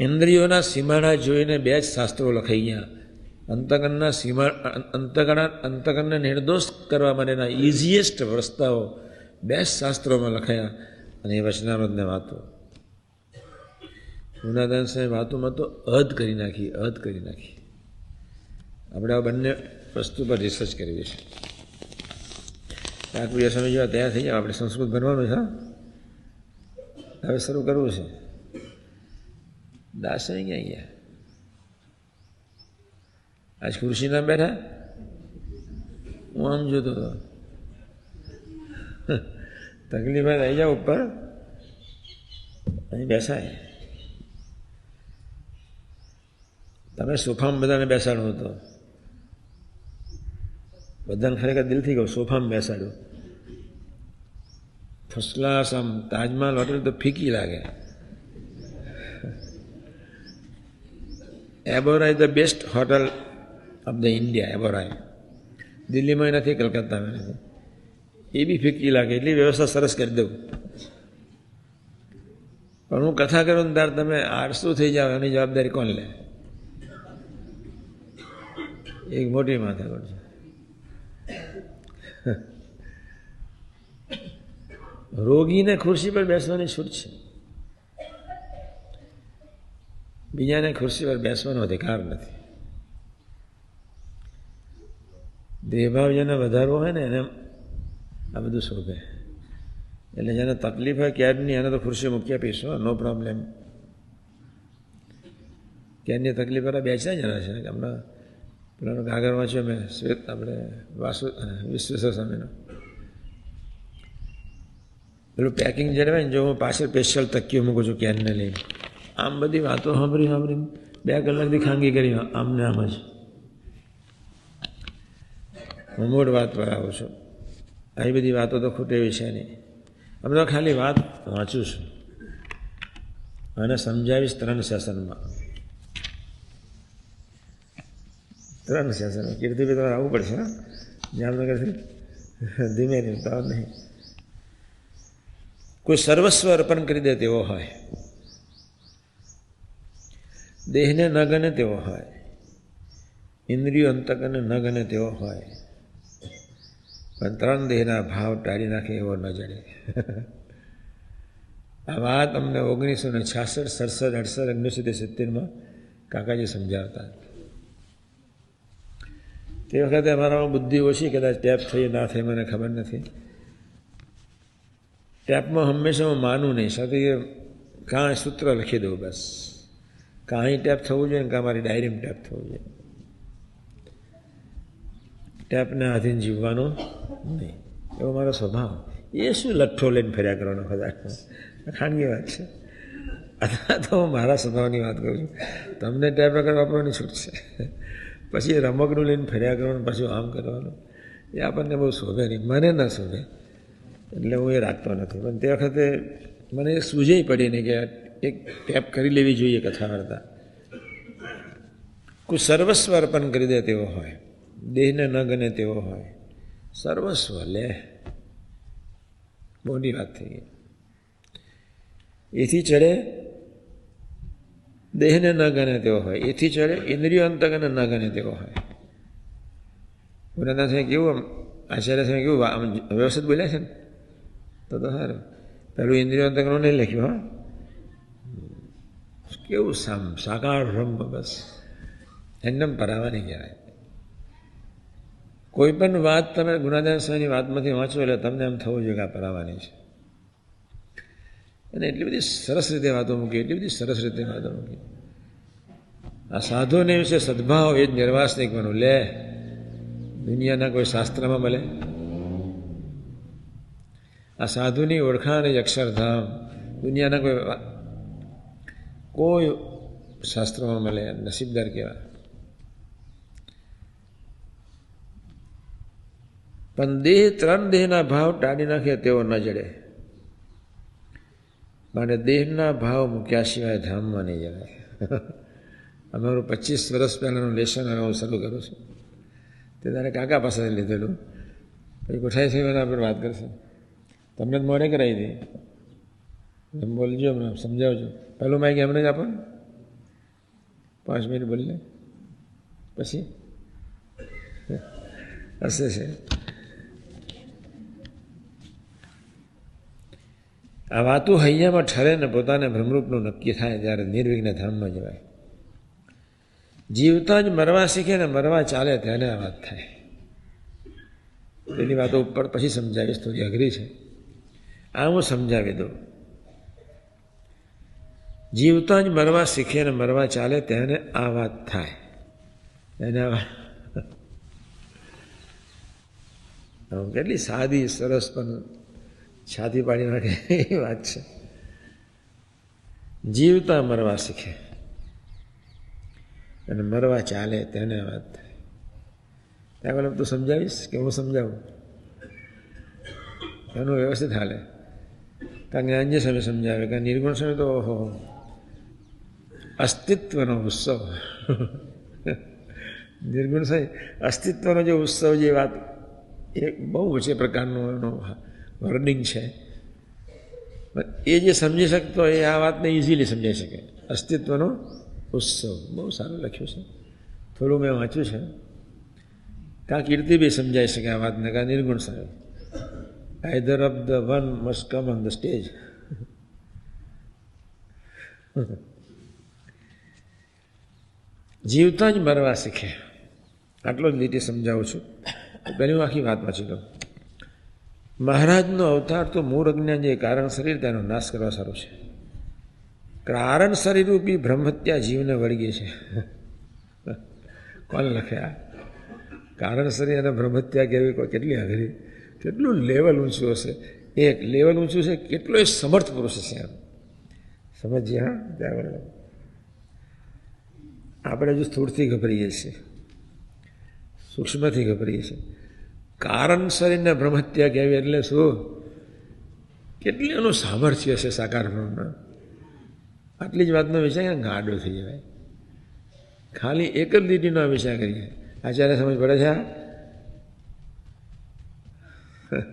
ઇન્દ્રિયોના સીમાડા જોઈને બે જ શાસ્ત્રો લખાઈ ગયા. અંતગણના સીમા અંતગણ અંતગણને નિર્દોષ કરવા માટેના ઇઝીએસ્ટ રસ્તાઓ બે જ શાસ્ત્રોમાં લખાયા અને એ વચનામૃતને વાતો ગુનાદાન સાહેબ વાતોમાં તો અધ કરી નાખી, અધ કરી નાખી. આપણે આ બંને વસ્તુ પર રિસર્ચ કરીએ છીએ આ એ સમય જેવા તૈયાર થઈ જાવ આપણે સંસ્કૃત ભણવાનું છે હવે શરૂ કરવું છે. દાસ અહીં ક્યાં ગયા આજ ખુરશી ના બેઠા હું આમ જોતો હતો તકલીફ હોય તો આવી જાઓ ઉપર અહીં બેસાય તમે સોફામાં બધાને બેસાડો હતો બધાને ખરેખર દિલથી કહું સોફામાં બેસાડો ફર્સ્ટ ક્લાસ આમ તાજમહાલ હોટેલ તો ફીકી લાગે Oberoi is the best hotel of the India Oberoi દિલ્હીમાં નથી કલકત્તામાં નથી. એ બી ફીકી લાગે, એટલી વ્યવસ્થા સરસ કરી દઉં. પણ હું કથા કરું ને ત્યારે તમે આળસુ થઈ જાઓ, એની જવાબદારી કોણ લે? એક મોટી માથાકૂટ છે. રોગીને ખુરશી પર બેસવાની છૂટ છે. બીજાને ખુરશી પર બેસવાનો અધિકાર નથી. દેહભાવ જેને વધારવો હોય ને એને આ બધું શોભે. એટલે જેને તકલીફ હોય ક્યારની એને તો ખુરશી મૂકી આપીશું નો પ્રોબ્લેમ ક્યારની તકલીફ વાળા બેચ્યા જણા છે. હમણાં પેલાનો કાગળ વાંચ્યો મેં, શ્વેત આપણે વાસુ, વિશ્વેશ્વર સ્વામીનો. પેલું પેકિંગ જણાવે ને, જો હું પાછળ સ્પેશિયલ તકીઓ મૂકું છું કેનને લઈને. આમ બધી વાતો સાંભળી સાંભળીને બે કલાકથી ખાંગી કરી આમને આમ જ. હું મોટ વાત પર આવું છું. આવી બધી વાતો તો ખોટે વિશે નહીં. અમે તો ખાલી વાત વાંચું છું. અને સમજાવીશ ત્રણ સેશનમાં. ત્રણ સેશન કીર્તિભાઈ તમારે આવવું પડશે, હા? જામનગરથી. ધીમે ધીમે તો નહીં. કોઈ સર્વસ્વ અર્પણ કરી દે તેવો હોય. દેહને ન ગણે તેવો હોય ઇન્દ્રિયો અંતકને ન ગણે તેવો હોય પણ ત્રણ દેહના ભાવ ટાળી નાખે એવો ન જડે આ વાત અમને ઓગણીસો ને છાસઠ સડસઠ અડસઠ ઓગણીસો સિત્તેરમાં કાકાજી સમજાવતા તે વખતે અમારામાં બુદ્ધિ ઓછી કદાચ ટેપ થઈ ના થઈ મને ખબર નથી ટેપમાં હંમેશા હું માનું નહીં સાથે કાં સૂત્ર લખી દઉં બસ કાંઈ ટેપ થવું જોઈએ ને કાં મારી ડાયરીમાં ટેપ થવું જોઈએ? ટેપને આધીન જીવવાનો નહીં. એવો મારો સ્વભાવ. એ શું લઠ્ઠો લઈને ફર્યા કરવાનો કદાચ? ખાનગી વાત છે. અથવા તો હું મારા સ્વભાવની વાત કરું છું. તમને ટેપ વગર વાપરવાની છૂટ છે. પછી રમકડું લઈને ફર્યા કરવાનું, પછી આમ કરવાનું. એ આપણને બહુ શોભે નહીં. મને ન શોભે. એટલે હું એ રાખતો નથી. પણ તે વખતે મને એ સૂઝેય પડી નહીં કે એક ટેપ કરી લેવી જોઈએ કથા વાર્તા કોઈ સર્વસ્વ અર્પણ કરી દે તેવો હોય દેહને ન ગણે તેવો હોય સર્વસ્વ લે મોટી વાત થઈ ગઈ એથી ચડે દેહને ન ગણે તેવો હોય એથી ચડે ઇન્દ્રિયો અંતકને ન ગણે તેવો હોય પુરાના સાહેબ કેવું આમ આચાર્ય સાહેબ કેવું આમ વ્યવસ્થિત બોલ્યા છે ને તો તો સારું પેલું ઇન્દ્રિયો અંતકનો નહીં લખ્યું હા કેવું સમ સાકાર બ્રહ્મ બસ એમનેમ પરાવાની કહેવાય કોઈ પણ વાત તમે ગુનાદાન સ્વામીની વાતમાંથી વાંચો એટલે તમને એમ થવું જોઈએ કે આ પરાવાની છે અને એટલી બધી સરસ રીતે વાતો મૂકી એટલી બધી સરસ રીતે વાતો મૂકી આ સાધુને વિશે સદભાવ એ જ નિર્વાસનિક બનવું લે દુનિયાના કોઈ શાસ્ત્રમાં મળે આ સાધુની ઓળખાણ અક્ષરધામ દુનિયાના કોઈ કોઈ શાસ્ત્રમાં મળે, નસીબદાર કહેવાય. પણ દેહ, ત્રણ દેહના ભાવ ટાળી નાખે તેવો ન જડે. માટે દેહના ભાવ મૂક્યા સિવાય ધામમાં નહીં જવાય. અમારું પચીસ વર્ષ પહેલાંનું લેસન હવે હું શરૂ કરું છું. તે તારે કાકા પાસેથી લીધેલું. પછી ગોઠાઈ સાહેબ પર વાત કરશે. તમને જ મોડે કરાવી દે. એમ બોલજો એમને સમજાવજો. પહેલું માઇક એમને જ આપો પાંચ મિનિટ બોલીને? પછી? હશે છે આ વાતું હૈયામાં ઠરે ને પોતાને ભ્રમરૂપનું નક્કી થાય ત્યારે નિર્વિઘ્ન ધામમાં જવાય. જીવતા જ મરવા શીખે ને મરવા ચાલે ત્યારે આ વાત થાય. તેની વાતો ઉપર પછી સમજાવીશ, થોડી અઘરી છે. આ હું સમજાવી દઉં. જીવતા જ મરવા શીખે ને મરવા ચાલે તેને આ વાત થાય. એને કેટલી સાદી, સરસ પણ છાતી પાડી નાખે એ વાત છે. જીવતા મરવા શીખે અને મરવા ચાલે તેને વાત થાય. ત્યાં પેલા તું સમજાવીશ કે હું સમજાવું? એનું વ્યવસ્થિત હાલે. કારણ કે અંજે સમય સમજાવે કે નિર્ગુણ સમય તો ઓહો અસ્તિત્વનો ઉત્સવ. નિર્ગુણ સાહેબ, અસ્તિત્વનો જે ઉત્સવ જે વાત, એ બહુ ઓછી પ્રકારનું એનો વર્ડિંગ છે. એ જે સમજી શકતો એ આ વાતને ઇઝીલી સમજાઈ શકે. અસ્તિત્વનો ઉત્સવ. બહુ સારું લખ્યું છે. થોડું મેં વાંચ્યું છે. કાં કીર્તિ બી સમજાઈ શકે આ વાતને, કાં નિર્ગુણ સાહેબ? Either of the one must come on the stage જીવતા જ મરવા શીખે. આટલો જ લીટી સમજાવું છું. પહેલી હું આખી વાત વાંચી લઉં મહારાજનો અવતાર તો મૂળ અજ્ઞાન જે કારણ શરીર, તેનો નાશ કરવા સારું છે. કારણ શરીરરૂપી બ્રહ્મત્યા જીવને વળગી છે. કોણ લખે આ? કારણ શરીર અને બ્રહ્મત્યા કેવી કોઈ કેટલી અઘરી કેટલું લેવલ ઊંચું હશે? એક લેવલ ઊંચું છે, કેટલો એ સમર્થ પુરુષ છે એમ. સમજીએ, હા? ત્યાં આપણે હજુ સ્થૂળથી ગભરીએ છીએ, સૂક્ષ્મથી ગભરીએ છીએ, કારણ શરીરને બ્રહ્મત્યા કહેવી એટલે શું? કેટલી એનું સામર્થ્ય છે સાકાર બ્રહ્મમાં આટલી જ વાતનો વિચાર ગાડો થઈ જવાય ખાલી એક જ લીટીનો વિચાર કરીએ. આચાર્ય સમજ પડે છે?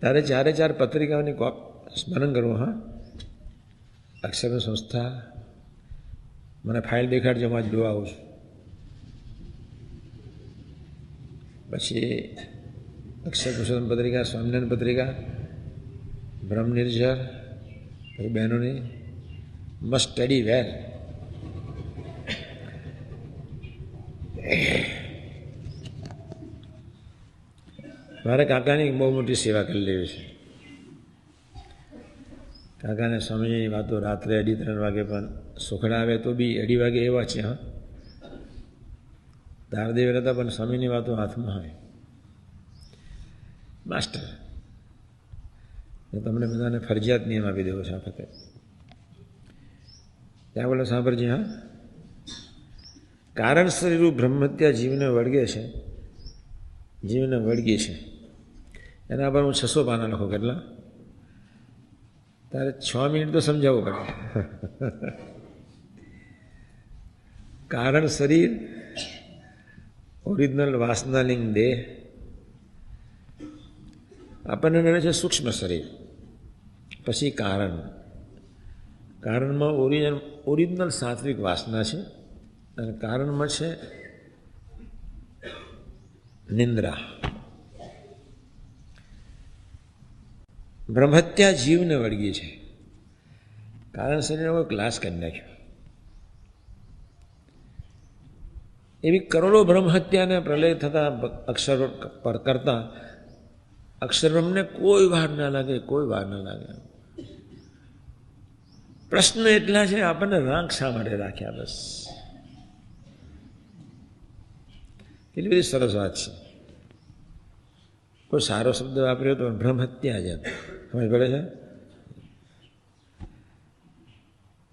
તારે ચારે ચાર પત્રિકાઓની કોપ સ્મરણ કરવું, હા? અક્ષર સંસ્થા મને ફાઇલ દેખાડજો હું જ જોવા આવું છું. પછી પુરુષોત્તમ પત્રિકા, સ્વામિનારાયણ પત્રિકા, બ્રહ્મ નિર્જર, પછી બહેનોની મસ્ટ સ્ટડી વેલ મારે કાકાની બહુ મોટી સેવા કરી લેવી છે. કાકાને સ્વામીજીની વાતો રાત્રે અઢી ત્રણ વાગે પણ સુખડા આવે તો બી અઢી વાગે એવા છે, હા. દારદેવ રહેતા પણ સ્વામીની વાતો હાથમાં હોય માસ્ટર તમને બધાને ફરજિયાત નિયમ આપી દેવો છે આ વખતે. ત્યાં બોલો સાંભળજી, હા. કારણ શરીરું બ્રહ્મત્યા જીવને વળગે છે, જીવને વળગી છે. એના પર હું છસો પાના લખો, કેટલા? તારે છ મિનિટ તો સમજાવવું પડે. કારણ શરીર, ઓરિજિનલ વાસનાલિંગ દેહ, આપણને ગણે છે સૂક્ષ્મ શરીર. પછી કારણ. કારણમાં ઓરિજિનલ ઓરિજિનલ સાત્વિક વાસના છે અને કારણમાં છે નિંદ્રા. બ્રહ્મત્યા જીવને વળગી છે. કારણ શરીરનો ક્લાસ કરી નાખ્યો. એવી કરોડો બ્રહ્મહત્યાને પ્રલય થતા અક્ષર પર કરતા અક્ષરબ્રહ્મને કોઈ વાર ના લાગે, કોઈ વાર ના લાગે. પ્રશ્ન એટલા છે, આપણને રાંક શા માટે રાખ્યા બસ? કેટલી બધી સરસ વાત છે. કોઈ સારો શબ્દ વાપર્યો તો બ્રહ્મહત્યા જ સમજ પડે છે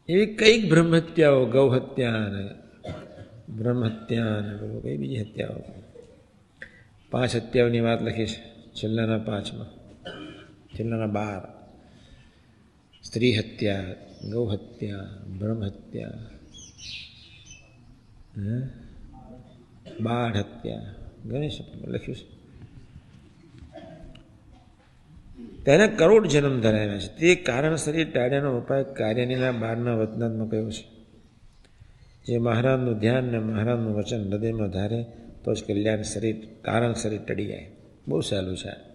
એવી કંઈક બ્રહ્મહત્યાઓ ગૌહત્યા ને બ્રહ્મહત્યા ને બધું કઈ બીજી હત્યાઓ પાંચ હત્યાઓની વાત લખી છે છેલ્લાના પાંચમાં છેલ્લાના બાર સ્ત્રી હત્યા ગૌ હત્યા બ્રહ્મ હત્યા બાળ હત્યા ઘણી લખ્યું છે તેને કરોડ જન્મ ધરાવ્યા છે. તે કારણસર એ ટાળ્યાનો ઉપાય કાર્યનીના બારના વતનાત્મક કયો છે? જે મહારાજનું ધ્યાન ને મહારાજનું વચન હૃદયમાં ધારે, તો જ કલ્યાણ શરીર કારણ શરીર ટળી જાય. બહુ સહેલું છે.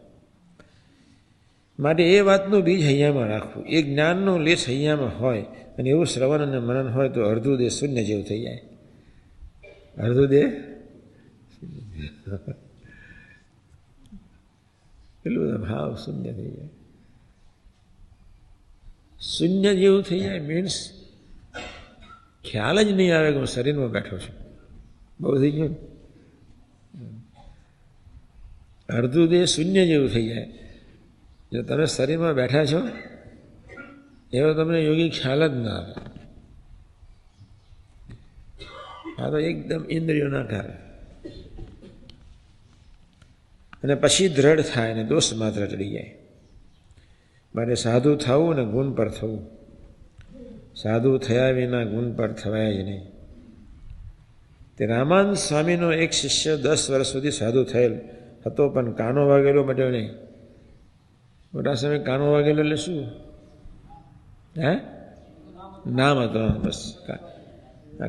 માટે એ વાતનું બીજ હૈયામાં રાખવું. એ જ્ઞાનનો લેશ હૈયામાં હોય અને એવું શ્રવણ અને મનન હોય તો અડધું દેહ શૂન્ય જેવું થઈ જાય. અડધું દેહ? પેલું બધા ભાવ શૂન્ય થઈ જાય શૂન્ય જેવું થઈ જાય મીન્સ ખ્યાલ જ નહીં આવે કે હું શરીરમાં બેઠો છું બહુ થઈ ગયું ને? અડધું દેહ શૂન્ય જેવું થઈ જાય જો તમે શરીરમાં બેઠા છો એવો તમને યોગી ખ્યાલ જ ના આવે આ તો એકદમ ઇન્દ્રિયોના કારણે અને પછી દ્રઢ થાય અને માત્ર ચડી જાય. માટે સાધુ થવું ને ગુણ પર થવું. સાધુ થયા વિના ગુણ પર થવાય જ નહીં. તે રામાનંદ સ્વામીનો એક શિષ્ય દસ વર્ષ સુધી સાધુ થયેલ હતો, પણ કાનો વાગેલો મટ્યો નહીં. મોટા સમય કાનો વાગેલો એટલે શું? હે? નામ હતો, બસ.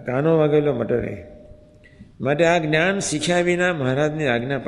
કાનો વાગેલો મટ્યો નહીં. માટે આ જ્ઞાન શીખ્યા વિના મહારાજની આજ્ઞા